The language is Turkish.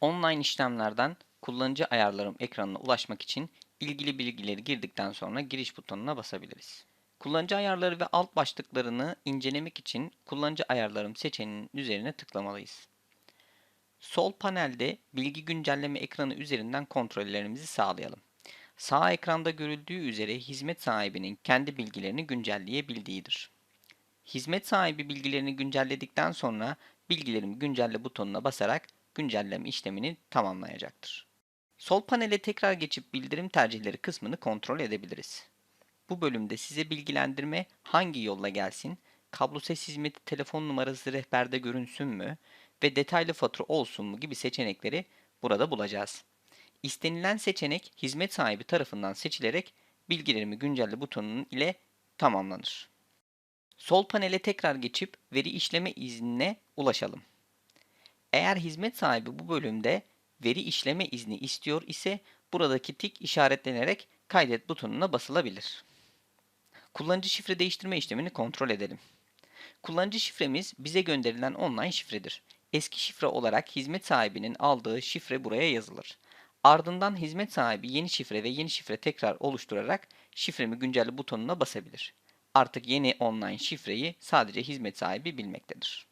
Online işlemlerden kullanıcı ayarlarım ekranına ulaşmak için ilgili bilgileri girdikten sonra giriş butonuna basabiliriz. Kullanıcı ayarları ve alt başlıklarını incelemek için kullanıcı ayarlarım seçeneğinin üzerine tıklamalıyız. Sol panelde bilgi güncelleme ekranı üzerinden kontrollerimizi sağlayalım. Sağ ekranda görüldüğü üzere hizmet sahibinin kendi bilgilerini güncelleyebildiğidir. Hizmet sahibi bilgilerini güncelledikten sonra bilgilerimi güncelle butonuna basarak güncelleme işlemini tamamlayacaktır. Sol panele tekrar geçip bildirim tercihleri kısmını kontrol edebiliriz. Bu bölümde size bilgilendirme hangi yolla gelsin, kablo ses hizmeti telefon numarası rehberde görünsün mü ve detaylı fatura olsun mu gibi seçenekleri burada bulacağız. İstenilen seçenek hizmet sahibi tarafından seçilerek bilgilerimi güncelle butonunun ile tamamlanır. Sol panele tekrar geçip veri işleme iznine ulaşalım. Eğer hizmet sahibi bu bölümde veri işleme izni istiyor ise buradaki tik işaretlenerek kaydet butonuna basılabilir. Kullanıcı şifre değiştirme işlemini kontrol edelim. Kullanıcı şifremiz bize gönderilen online şifredir. Eski şifre olarak hizmet sahibinin aldığı şifre buraya yazılır. Ardından hizmet sahibi yeni şifre ve yeni şifre tekrar oluşturarak şifremi güncelle butonuna basabilir. Artık yeni online şifreyi sadece hizmet sahibi bilmektedir.